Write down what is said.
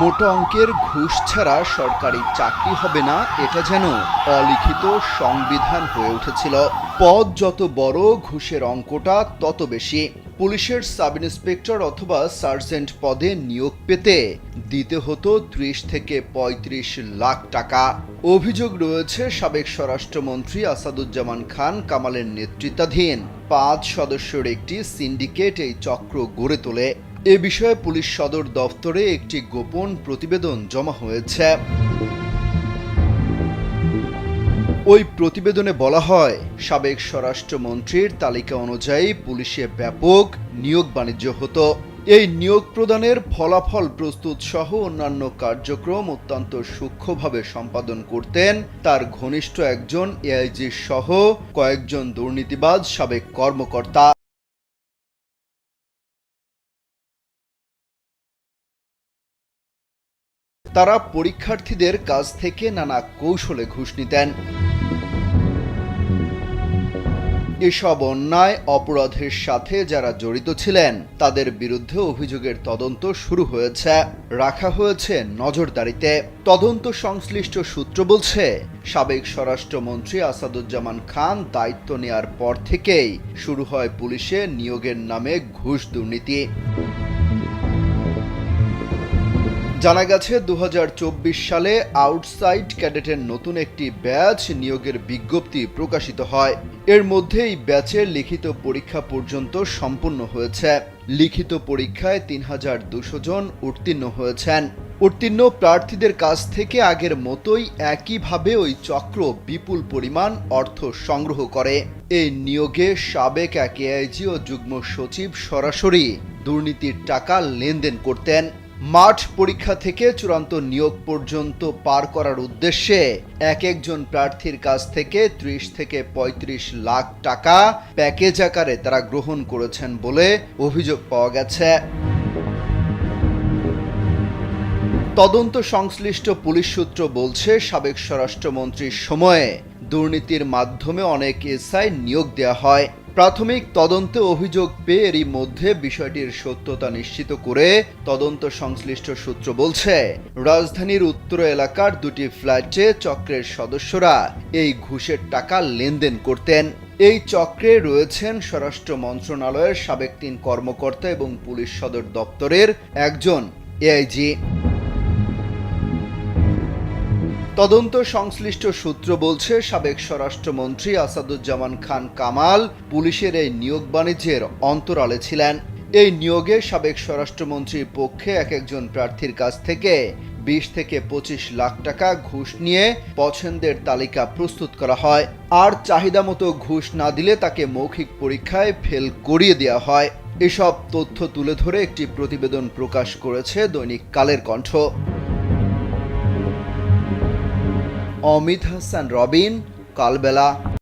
মোটা অঙ্কের ঘুষ ছাড়া সরকারি চাকরি হবে না, এটা যেন অলিখিত সংবিধান হয়ে উঠেছিল। পদ যত বড় ঘুষের অঙ্কটা, তত বেশি। পুলিশের সাব ইন্সপেক্টর অথবা সার্জেন্ট পদে নিয়োগ পেতে দিতে হতো ত্রিশ থেকে ৩৫ লাখ টাকা। অভিযোগ রয়েছে, সাবেক স্বরাষ্ট্রমন্ত্রী আসাদুজ্জামান খান কামালের নেতৃত্বাধীন পাঁচ সদস্যের একটি সিন্ডিকেট এই চক্র গড়ে তোলে। এ বিষয়ে পুলিশ সদর দফতরে একটি গোপন প্রতিবেদন জমা হয়েছে। ওই প্রতিবেদনে বলা হয়, সাবেক স্বরাষ্ট্রমন্ত্রীর তালিকা অনুযায়ী পুলিশে ব্যাপক নিয়োগ বাণিজ্য হতো। এই নিয়োগ প্রদানের ফলাফল প্রস্তুত সহ অন্যান্য কার্যক্রম অত্যন্ত সূক্ষ্মভাবে সম্পাদন করতেন তার ঘনিষ্ঠ একজন এআইজি সহ কয়েকজন দুর্নীতিবাজ সাবেক কর্মকর্তা। তারা পরীক্ষার্থীদের কাছ থেকে নানা কৌশলে ঘুষ নিতেন। এসব অন্যায় অপরাধের সাথে যারা জড়িত ছিলেন, তাদের বিরুদ্ধে অভিযোগের তদন্ত শুরু হয়েছে। রাখা হয়েছে নজরদারিতে। তদন্ত সংশ্লিষ্ট সূত্র বলছে, সাবেক স্বরাষ্ট্রমন্ত্রী আসাদুজ্জামান খান দায়িত্ব নেয়ার পর থেকেই শুরু হয় পুলিশে নিয়োগের নামে ঘুষ দুর্নীতি। জানা গেছে দু হাজার চব্বিশ সালে আউটসাইড ক্যাডেটের নতুন একটি ব্যাচ নিয়োগের বিজ্ঞপ্তি প্রকাশিত হয়। এর মধ্যে এই ব্যাচের লিখিত পরীক্ষা পর্যন্ত সম্পন্ন হয়েছে। লিখিত পরীক্ষায় তিন হাজার দুশো জন উত্তীর্ণ হয়েছেন। উত্তীর্ণ প্রার্থীদের কাছ থেকে আগের মতোই একইভাবে ওই চক্র বিপুল পরিমাণ অর্থ সংগ্রহ করে। এই নিয়োগে সাবেক এক এআইজি ও যুগ্ম সচিব সরাসরি দুর্নীতির টাকা লেনদেন করতেন। মাঠ পরীক্ষা থেকে চূড়ান্ত নিয়োগ পর্যন্ত পার করার উদ্দেশ্যে এক একজন প্রার্থীর কাছ থেকে ত্রিশ থেকে ৩৫ লাখ টাকা প্যাকেজ আকারে তারা গ্রহণ করেছেন বলে অভিযোগ পাওয়া গেছে। তদন্ত সংশ্লিষ্ট পুলিশ সূত্র বলছে, সাবেক স্বরাষ্ট্রমন্ত্রীর সময়ে দুর্নীতির মাধ্যমে অনেক এসআই নিয়োগ দেওয়া হয়। প্রাথমিক তদন্তে অভিযোগ পেয়ে এরই মধ্যে বিষয়টির সত্যতা নিশ্চিত করে তদন্ত সংশ্লিষ্ট সূত্র বলছে, রাজধানীর উত্তর এলাকার দুটি ফ্ল্যাটে চক্রের সদস্যরা এই ঘুষের টাকা লেনদেন করতেন। এই চক্রে রয়েছেন স্বরাষ্ট্র মন্ত্রণালয়ের সাবেক তিন কর্মকর্তা এবং পুলিশ সদর দপ্তরের একজন এআইজি। তদন্ত সংশ্লিষ্ট সূত্র বলছে, সাবেক স্বরাষ্ট্রমন্ত্রী আসাদুজ্জামান খান কামাল পুলিশের এই নিয়োগ বাণিজ্যের অন্তরালে ছিলেন। এই নিয়োগে সাবেক স্বরাষ্ট্রমন্ত্রীর পক্ষে এক একজন প্রার্থীর কাছ থেকে বিশ থেকে পঁচিশ লাখ টাকা ঘুষ নিয়ে পছন্দের তালিকা প্রস্তুত করা হয়। আর চাহিদা মতো ঘুষ না দিলে তাকে মৌখিক পরীক্ষায় ফেল করিয়ে দেওয়া হয়। এসব তথ্য তুলে ধরে একটি প্রতিবেদন প্রকাশ করেছে দৈনিক কালের কণ্ঠ। অমিত হাসান রবিন কালবেলা।